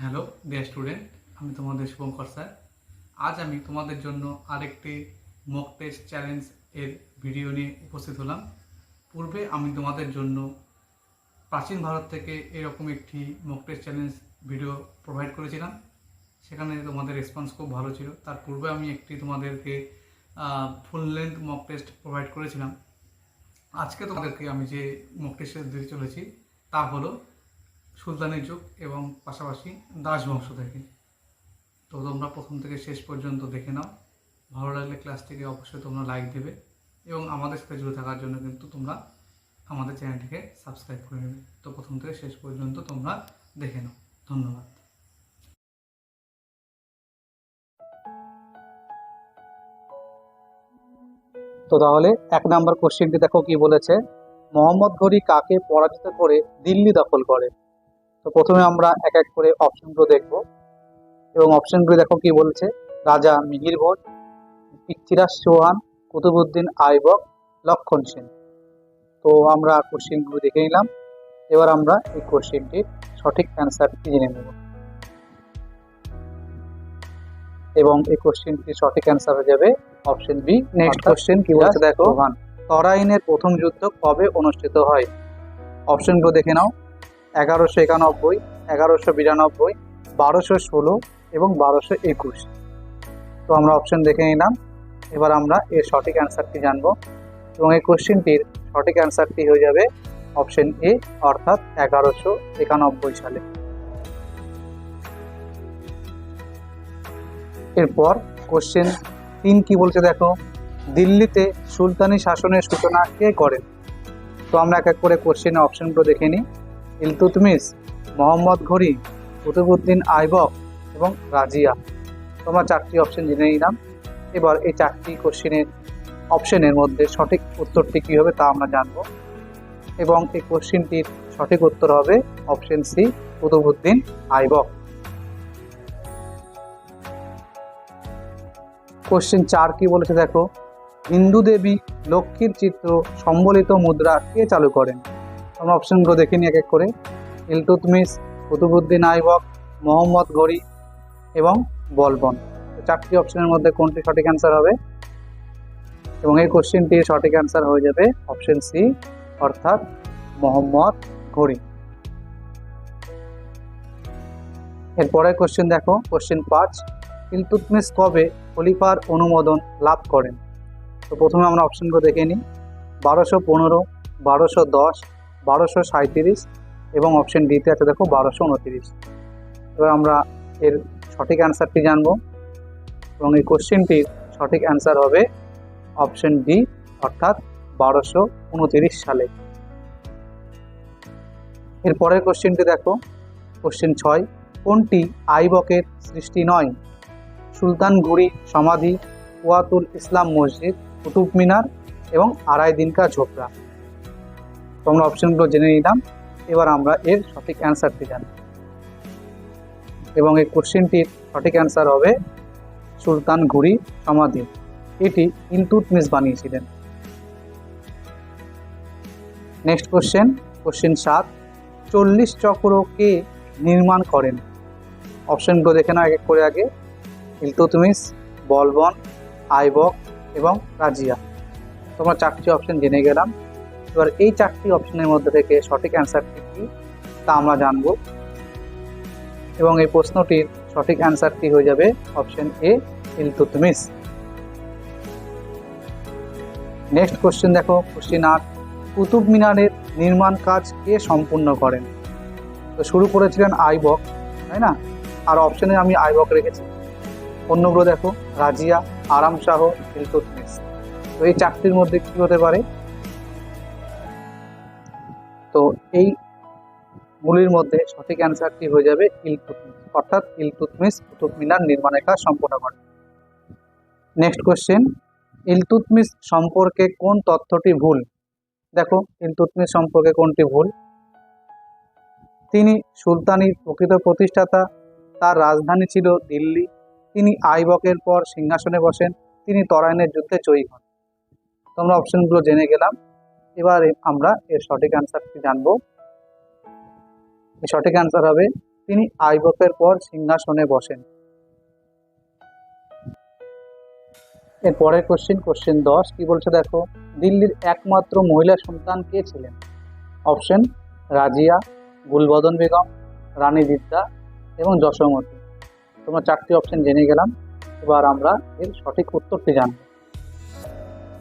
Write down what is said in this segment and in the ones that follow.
Hello dear student আমি তোমাদের Shubhankar sir. আজ আমি তোমাদের জন্য আরেকটি মক টেস্ট চ্যালেঞ্জ এর ভিডিও নিয়ে উপস্থিত হলাম। পূর্বে আমি তোমাদের জন্য প্রাচীন ভারত থেকে এরকম একটি mock test challenge video provide করেছিলাম। সেখানে তোমাদের রেসপন্স খুব ভালো ছিল। তার পূর্বে আমি একটি তোমাদেরকে full length mock test provide করেছিলাম। আজকে তোমাদেরকে আমি যে মক টেস্ট দিতে চলেছি, তা হলো সুলতানি যুগ এবং পাশাপাশি দাস বংশ থেকে। তো তোমরা প্রথম থেকে শেষ পর্যন্ত দেখে নাও। ভালো লাগলে ক্লাসটিকে অবশ্যই তোমরা লাইক দেবে এবং আমাদের সাথে জুড়ে থাকার জন্য কিন্তু তোমরা আমাদের চ্যানেলটিকে সাবস্ক্রাইব করে নেবে। তো প্রথম থেকে শেষ পর্যন্ত তোমরা দেখে নাও। ধন্যবাদ। তো তাহলে এক নাম্বার কোশ্চেনটি দেখো কি বলেছে, মোহাম্মদ ঘড়ি কাকে পরাজিত করে দিল্লি দখল করে? তো প্রথমে আমরা এক এক করে অপশনগুলো দেখব। এবং অপশনগুলো দেখো কি বলেছে? রাজা মিহির ভোজ পৃথ্বীরাজ চৌহান কুতুবুদ্দিন আইবক লক্ষণ সেন। তো আমরা কোশ্চেনগুলো দেখে নিলাম। এবার আমরা এই কোশ্চেনটির সঠিক অ্যান্সারটি জেনে নেব? এবং এই কোশ্চেনটির সঠিক অ্যান্সার হয়ে যাবে অপশন বি নেক্সট কোশ্চেন কি বলছে দেখো? তরাইনের প্রথম যুদ্ধ কবে অনুষ্ঠিত হয়? অপশনগুলো দেখে নাও। এগারোশো একানব্বই, এগারোশো বিরানব্বই, বারোশো ষোলো এবং বারোশো একুশ। তো আমরা অপশন দেখে নিলাম। এবার আমরা এর সঠিক অ্যান্সারটি জানব। এবং এই কোশ্চেনটির সঠিক অ্যান্সারটি হয়ে যাবে অপশন এ অর্থাৎ এগারোশো একানব্বই সালে। এরপর কোশ্চেন তিন কি বলছে দেখো? দিল্লিতে সুলতানি শাসনের সূচনা কে করেন? তো আমরা এক এক করে কোশ্চেনের অপশনগুলো দেখে নিই। ইলতুতমিস মোহাম্মদ ঘড়ি কুতুবুদ্দিন আইবক এবং রাজিয়া। তোমরা চারটি অপশন জেনে নিলাম। এবার এই চারটি কোশ্চেনের অপশনের মধ্যে সঠিক উত্তরটি কী হবে তা আমরা জানব। এবং এই কোশ্চেনটির সঠিক উত্তর হবে option C Qutubuddin Aibak. Question চার কি বলেছে দেখো? হিন্দু দেবী লক্ষ্মীর চিত্র সম্বলিত মুদ্রা কে চালু করেন? আমরা অপশনগুলো দেখে নিই এক এক করে। ইলতুতমিস কুতুবুদ্দিন আইবক, মোহাম্মদ ঘড়ি এবং বলবন। চারটি অপশনের মধ্যে কোনটি সঠিক অ্যান্সার হবে? এবং এই কোশ্চেনটির সঠিক অ্যান্সার হয়ে যাবে অপশন সি অর্থাৎ মোহাম্মদ ঘড়ি এরপরের কোশ্চেন দেখো কোশ্চেন পাঁচ। ইলতুতমিস কবে খলিফার অনুমোদন লাভ করেন? তো প্রথমে আমরা অপশনগুলো দেখে নিই। বারোশো পনেরো, বারোশো দশ বারোশো সাঁত্রিশ এবং অপশন ডিতে আছে দেখো বারোশো উনতিরিশ। এবার আমরা এর সঠিক অ্যান্সারটি জানব এবং এই কোশ্চেনটির সঠিক অ্যান্সার হবে অপশন ডি অর্থাৎ বারোশো উনতিরিশ সালে। এরপরের কোশ্চেনটি দেখো কোশ্চেন ছয়, কোনটি আইবকের সৃষ্টি নয়? সুলতান ঘুরি সমাধি কুয়াতুল ইসলাম মসজিদ, কুতুব মিনার এবং আড়াই দিনকা ঝোপড়া। তো আমরা অপশনগুলো জেনে নিলাম। এবার আমরা এর সঠিক অ্যান্সারটি জানি। এবং এই কোশ্চেনটির সঠিক অ্যান্সার হবে সুলতান ঘুরি সমাধি। এটি ইলতুতমিস বানিয়েছিলেন। নেক্সট কোশ্চেন কোশ্চেন সাত। চল্লিশ চক্র কে নির্মাণ করেন? অপশনগুলো দেখে নাও এক এক করে আগে। ইলতুতমিস বলবন, আইবক এবং রাজিয়া। তোমরা চারটি অপশন জেনে গেলাম। এবার এই চারটি অপশনের মধ্যে থেকে সঠিক অ্যান্সারটি কী, তা আমরা জানব। এবং এই প্রশ্নটির সঠিক অ্যান্সারটি হয়ে যাবে option A Iltutmish next question দেখো কোশ্চেন আট, কুতুব মিনারের নির্মাণ কাজ কে সম্পূর্ণ করেন? তো শুরু করেছিলেন আইবক, তাই না? আর অপশনে আমি আইবক রেখেছি। অন্যগুলো দেখো, রাজিয়া, আরাম শাহ ইলতুতমিস তো এই চারটির মধ্যে কি হতে পারে? তো এই গুলির মধ্যে সঠিক অ্যান্সারটি হয়ে যাবে ইলতুতমিস অর্থাৎ ইলতুতমিস কুতুব মিনার নির্মাণের কাজ সম্পূর্ণ করে নেক্সট কোশ্চেন ইলতুতমিস সম্পর্কে কোন তথ্যটি ভুল? দেখো ইলতুতমিস সম্পর্কে কোনটি ভুল? তিনি সুলতানির প্রকৃত প্রতিষ্ঠাতা, তার রাজধানী ছিল দিল্লি। তিনি আইবকের পর সিংহাসনে বসেন। তিনি তরাইনের যুদ্ধে জয়ী হন। তোমরা অপশনগুলো জেনে গেলাম। এবার আমরা এর সঠিক অ্যান্সারটি জানব। সঠিক অ্যান্সার হবে, তিনি আইবকের পর সিংহাসনে বসেন। এর পরের কোশ্চেন কোশ্চেন দশ, কি বলছে দেখো, দিল্লির একমাত্র মহিলা সন্তান কে ছিলেন? অপশন রাজিয়া, গুলবদন বেগম, রানী বিদ্যা এবং যশোমতী। তোমরা চারটি অপশন জেনে গেলাম, এবার আমরা এর সঠিক উত্তরটি জানব।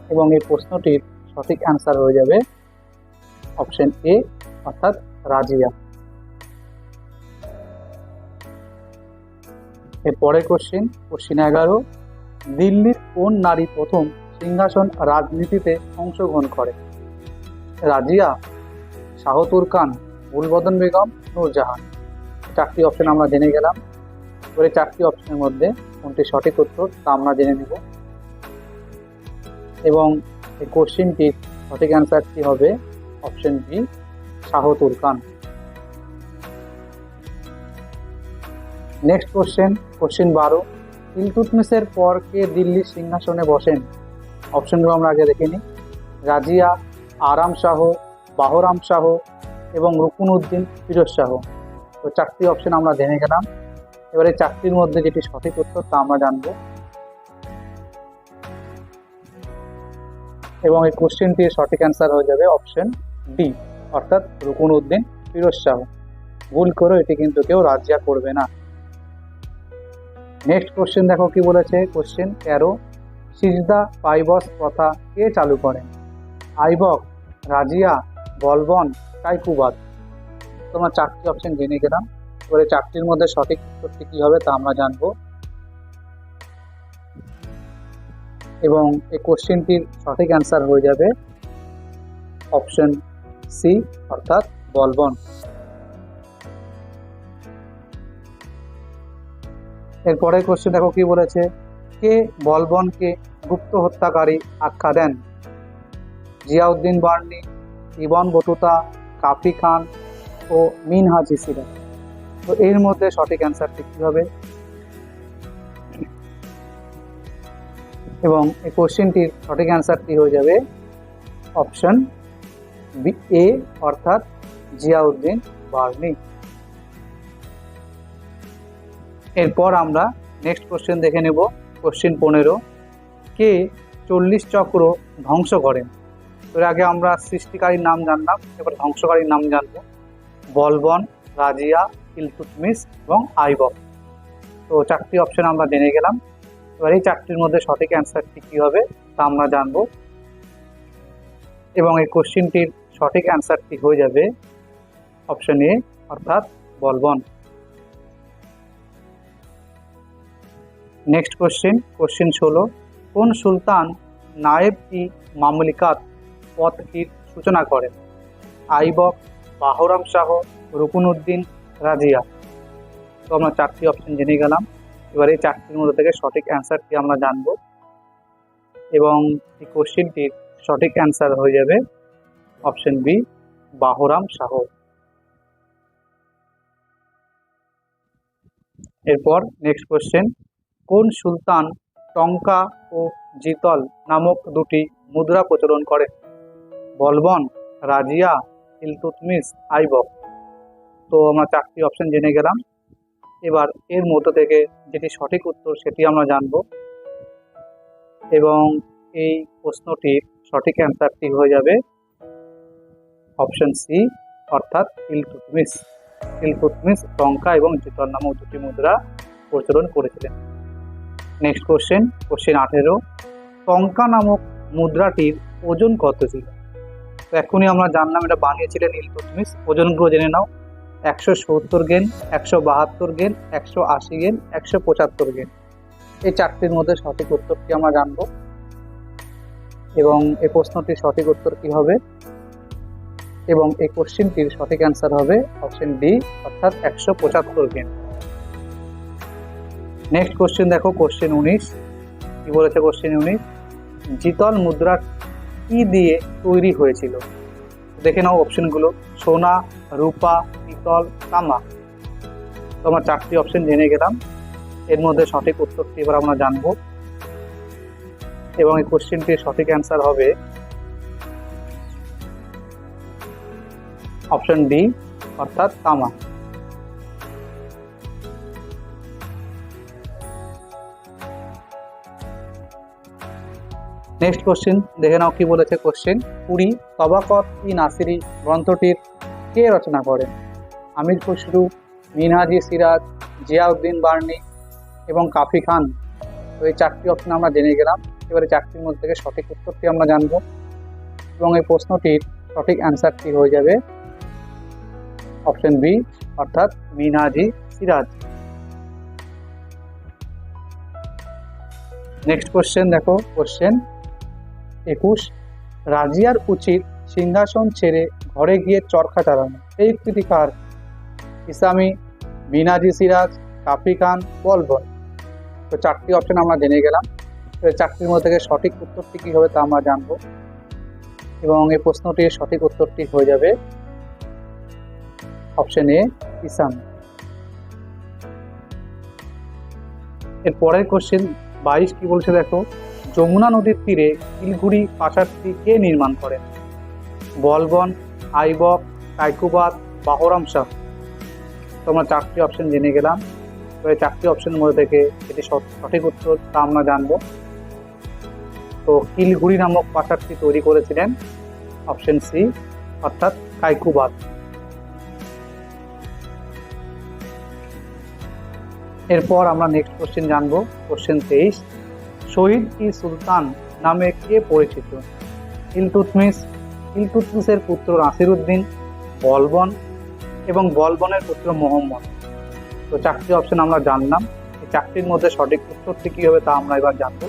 এবং এই প্রশ্নটির সঠিক অ্যান্সার হয়ে যাবে অপশন এ অর্থাৎ রাজিয়া। এর পরের কোশ্চেন কোশ্চেন এগারো, দিল্লির কোন নারী প্রথম সিংহাসন রাজনীতিতে অংশগ্রহণ করে? রাজিয়া শাহতুর খান, গুলবদন বেগম, নূরজাহান। চারটি অপশন আমরা জেনে গেলাম। এবারে চারটি অপশনের মধ্যে কোনটি সঠিক উত্তর তা আমরা জেনে নেব। এবং এই কোশ্চেনটির সঠিক অ্যান্সারটি হবে? Option B Shahtur Khan. Next question question বারো। ইলতুতমিসের পর কে দিল্লির সিংহাসনে বসেন? অপশনগুলো আমরা আগে দেখে নিই। রাজিয়া, আরাম শাহ, বাহরাম শাহ এবং রুকুন উদ্দিন ফিরোজ শাহ। তো চারটি অপশন আমরা জেনে গেলাম। এবারে চারটির মধ্যে যেটি সঠিক উত্তর তা আমরা জানব। এবং এই কোশ্চেনটির সঠিক অ্যান্সার হয়ে যাবে অপশন ডি অর্থাৎ রুকুন উদ্দিন, ফিরোজ শাহ। ভুল করে, এটি কিন্তু কেউ রাজিয়া করবে না। নেক্সট কোশ্চেন দেখো কি বলেছে? কোশ্চেন তেরো, সিজদা পাইবস প্রথা কে চালু করেন আইবক, রাজিয়া, বলবন কাইকুবাদ তোমার চারটি অপশন জেনে গেলাম। এবারে চারটির মধ্যে সঠিক উত্তরটি কী হবে তা আমরা জানব। এবং এই কোশ্চেনটির সঠিক অ্যান্সার হয়ে যাবে অপশন সি অর্থাৎ বলবন। এরপরে কোশ্চেন দেখো কি বলেছে, কে বলবনকে গুপ্ত হত্যাকারী আখ্যা দেন? জিয়াউদ্দিন বার্নি, ইবন বটুতা কাফি খান ও মিনহাজ ইসিরা তো এর মধ্যে সঠিক অ্যান্সারটি কী হবে? এবং এই কোশ্চেনটির সঠিক অ্যান্সারটি হয়ে যাবে? অপশন বি এ অর্থাৎ জিয়াউদ্দিন বার্নি এরপর আমরা নেক্সট কোশ্চেন দেখে নেব কোশ্চেন পনেরো। কে চল্লিশ চক্র ধ্বংস করেন? এর আগে আমরা সৃষ্টিকারীর নাম জানলাম এবার ধ্বংসকারীর নাম জানব। বলবন, রাজিয়া ইলতুতমিস এবং আইবক। তো চারটি অপশন আমরা জেনে গেলাম। এবার এই চারটির মধ্যে সঠিক অ্যান্সারটি কী হবে তা আমরা জানব। এবং এই কোশ্চিনটির সঠিক অ্যান্সারটি হয়ে যাবে অপশন এ অর্থাৎ বলবন। নেক্সট কোশ্চেন কোশ্চেন ষোলো, কোন সুলতান নায়েব ই মামলিকাত পথটির সূচনা করেন আইবক, বাহরাম শাহ রুকুনউদ্দিন রাজিয়া। তো আমরা চারটি অপশন জেনে গেলাম। এবার এই চারটির মধ্যে থেকে সঠিক অ্যান্সারটি আমরা জানব। এবং এই কোশ্চেনটির সঠিক অ্যান্সার হয়ে যাবে অপশন বি বাহরাম শাহ। এরপর নেক্সট কোশ্চেন কোন সুলতান টঙ্কা ও জিতল নামক দুটি মুদ্রা প্রচলন করেন বলবন, রাজিয়া ইলতুতমিস আইবক। তো আমরা চারটি অপশন জেনে গেলাম। এবার এর মধ্য থেকে যেটি সঠিক উত্তর সেটি আমরা জানব। এবং এই প্রশ্নটির সঠিক অ্যান্সারটি হয়ে যাবে অপশন সি অর্থাৎ ইলতুতমিস ইলতুতমিস টঙ্কা এবং জিতল নামক দুটি মুদ্রা প্রচলন করেছিলেন। নেক্সট কোশ্চেন কোশ্চেন আঠেরো। টঙ্কা নামক মুদ্রাটির ওজন কত ছিল? এখনই আমরা জানলাম এটা বানিয়েছিলেন ইলতুতমিস ওজনগুলো জেনে নাও। একশো সত্তর গেন একশো বাহাত্তর গেন একশো আশি গেন একশো পঁচাত্তর গেন এই চারটির মধ্যে সঠিক উত্তরটি আমরা জানব। এবং এই প্রশ্নটির সঠিক উত্তর কি হবে? এবং এই কোশ্চেনটির সঠিক অ্যান্সার হবে অপশন ডি, অর্থাৎ একশো পঁচাত্তর গেন নেক্সট কোশ্চেন দেখো, কোশ্চেন উনিশ। কি বলেছে কোশ্চেন উনিশ? জিতল মুদ্রা কি দিয়ে তৈরি হয়েছিল? দেখে নাও অপশনগুলো। সোনা রূপা, পিতল তামা তো আমরা চারটি অপশন জেনে গেলাম। এর মধ্যে সঠিক উত্তরটি এবার আমরা জানব। এবং এই কোশ্চেনটির সঠিক অ্যান্সার হবে অপশন ডি অর্থাৎ তামা নেক্সট কোশ্চেন দেখে নাও কি বলেছে কোশ্চেন পুরী, তবাকত ই নাসিরি গ্রন্থটির কে রচনা করেন? আমির খসরু, মিনহাজি সিরাজ, জিয়াউদ্দিন বার্নি এবং কাফি খান। এই চারটি অপশন আমরা জেনে গেলাম। এবারে চারটির মধ্যে থেকে সঠিক উত্তরটি আমরা জানব এবং এই প্রশ্নটির সঠিক অ্যান্সারটি হয়ে যাবে অপশন বি অর্থাৎ মিনহাজি সিরাজ। নেক্সট কোশ্চেন দেখো কোশ্চেন একুশ। রাজিয়ার উচিত সিংহাসন ছেড়ে ঘরে গিয়ে চরখা চালানো। এই উক্তিটি কার ইসামি মিনাজি সিরাজ, কাফি খান বলবন তো চারটি অপশন আমরা জেনে গেলাম। তো চারটির মধ্যে থেকে সঠিক উত্তরটি কী হবে তা আমরা জানব। এবং এই প্রশ্নটির সঠিক উত্তরটি হয়ে যাবে অপশন এ ইসাম এর পরের কোশ্চেন বাইশ কি বলছে দেখো? যমুনা নদীর তীরে শিলগুড়ি প্রাসাদটি কে নির্মাণ করেন? বলবন আইবক কাইকুবাদ বাহরাম শাহ তোমরা চারটি অপশন জেনে গেলাম। তো এই চারটি অপশনের মধ্যে থেকে এটি সঠ- সঠিক উত্তর তা আমরা জানব। তো কিলগুড়ি নামক প্রাসাদটি তৈরি করেছিলেন অপশন সি অর্থাৎ কাইকুবাদ এরপর আমরা নেক্সট কোশ্চেন জানব কোশ্চেন তেইশ। শহীদ ই সুলতান নামে কে পরিচিত? ইলতুতমিস ইলতুতমিসের পুত্র নাসিরুদ্দিন, বলবন এবং বলবনের পুত্র মোহাম্মদ। তো চারটি অপশন আমরা জানলাম। এই চারটির মধ্যে সঠিক উত্তরটি কী হবে তা আমরা এবার জানব।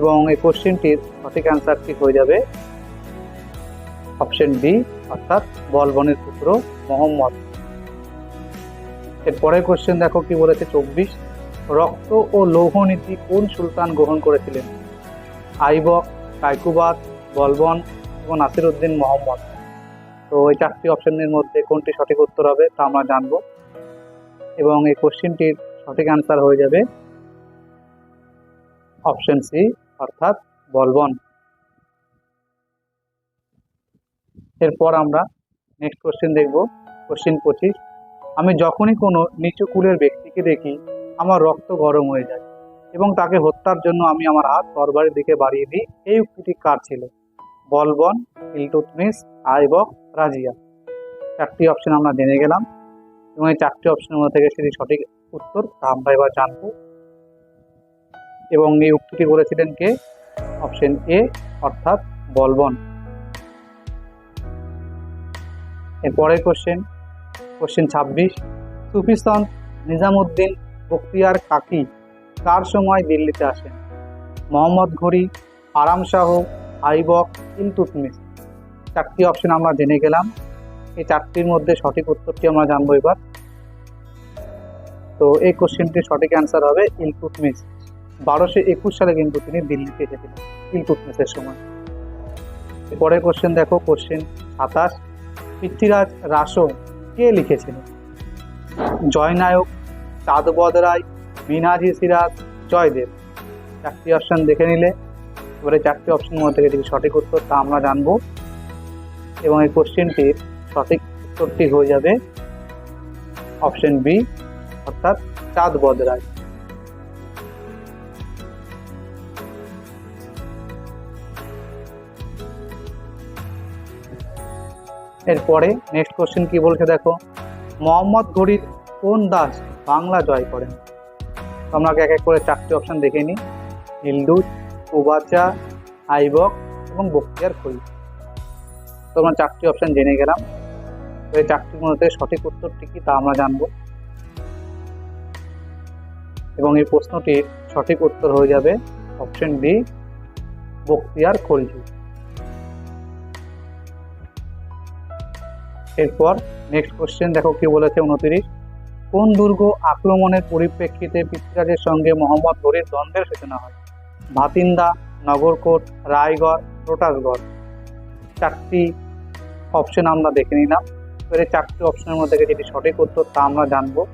এবং এই কোশ্চেনটির সঠিক অ্যান্সারটি হয়ে যাবে? অপশন ডি অর্থাৎ বলবনের পুত্র মোহাম্মদ। এরপরের কোশ্চেন দেখো কি বলেছে চব্বিশ। রক্ত ও লৌহ নীতি কোন সুলতান গ্রহণ করেছিলেন? আইবক কাইকুবাদ বলবন এবং নাসিরউদ্দিন মোহাম্মদ। তো এই চারটি অপশনের মধ্যে কোনটি সঠিক উত্তর হবে তা আমরা জানব এবং এই কোশ্চেনটির সঠিক অ্যান্সার হয়ে যাবে অপশন সি, অর্থাৎ বলবন। এরপর আমরা নেক্সট কোশ্চেন দেখব কোশ্চেন পঁচিশ। আমি যখনই কোনো নিচু কুলের ব্যক্তিকে দেখি, আমার রক্ত গরম হয়ে যায় এবং তাকে হত্যার জন্য আমি আমার হাত তরবারির দিকে বাড়িয়ে দিই, এই উক্তিটি কার ছিল? বলবন ইলতুতমিস আইবক, রাজিয়া। চারটি অপশন আমরা জেনে গেলাম। এবং এই চারটি অপশনের মধ্যে থেকে সেটি সঠিক উত্তর তা আমরা এবার জানব। এবং এই উক্তিটি বলেছিলেন কে? অপশন এ অর্থাৎ বলবন। এরপরের কোশ্চেন কোশ্চেন ছাব্বিশ। সুফিসন্ত নিজামুদ্দিন বখতিয়ার কাকি কার সময় দিল্লিতে আসেন? মোহাম্মদ ঘড়ি আরাম শাহ আইবক ইলতুতমিস চারটি অপশন আমরা জেনে গেলাম। এই চারটির মধ্যে সঠিক উত্তরটি আমরা জানব এবার। তো এই কোশ্চেনটির সঠিক অ্যান্সার হবে ইলতুতমিস বারোশো একুশ সালে কিন্তু তিনি দিল্লিতে এসেছিলেন ইলতুতমিসের সময়। পরের কোশ্চেন দেখো কোশ্চেন সাতাশ। পৃথ্বীরাজ রাসো কে লিখেছিলেন? জয়নায়ক, চাঁদবদ রায় মিনাজি সিরাজ, জয়দেব। চারটি অপশন দেখে নিলে। এবারে চারটি অপশনের মধ্যে থেকে সঠিক উত্তর, তা আমরা জানব। এবং এই কোশ্চেনটির সঠিক উত্তরটি হয়ে যাবে অপশন বি অর্থাৎ চাঁদবদ রায় এরপরে নেক্সট কোশ্চেন কি বলছে দেখো? মোহাম্মদ ঘড়ির কোন দাস বাংলা জয় করেন? আমরা এক এক করে চারটি অপশন দেখে নিই। হিলদুত উবাচা, আইবক এবং বক্তিয়ার খড়ি। তো আমরা চারটি অপশন জেনে গেলাম। এই চারটির মধ্যে সঠিক উত্তরটি কি তা আমরা জানব। এবং এই প্রশ্নটির সঠিক উত্তর হয়ে যাবে অপশন বি বক্তিয়ার খলজি এরপর নেক্সট কোশ্চেন দেখো কি বলেছে উনতিরিশ। কোন দুর্গ আক্রমণের পরিপ্রেক্ষিতে পৃথ্বীরাজের সঙ্গে মোহাম্মদ ঘড়ির দ্বন্দ্বের সূচনা হয়? ভাতিন্দা, নগরকোট, রায়গড়, রোটাসগড়। চারটি অপশন আমরা দেখে নিলাম। এবার চারটি অপশনের মধ্যে থেকে যেটি সঠিক উত্তর তা আমরা জানব।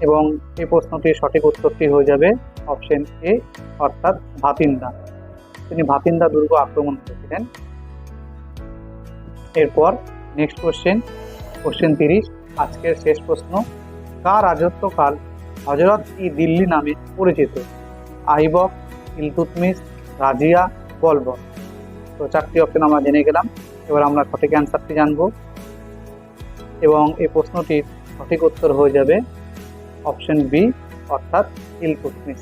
এবং এই প্রশ্নটির সঠিক উত্তরটি হয়ে যাবে অপশন এ অর্থাৎ ভাতিন্দা। তিনি ভাতিন্দা দুর্গ আক্রমণ করেছিলেন। এরপর নেক্সট কোশ্চেন কোশ্চেন তিরিশ, আজকের শেষ প্রশ্ন। কার রাজত্বকাল হজরত ই দিল্লি নামে পরিচিত? আইবক ইলতুতমিস রাজিয়া, বলবন। তো চারটি অপশন আমরা জেনে গেলাম। এবার আমরা সঠিক অ্যান্সারটি জানব। এবং এই প্রশ্নটির সঠিক উত্তর হয়ে যাবে অপশন বি অর্থাৎ ইলতুতমিস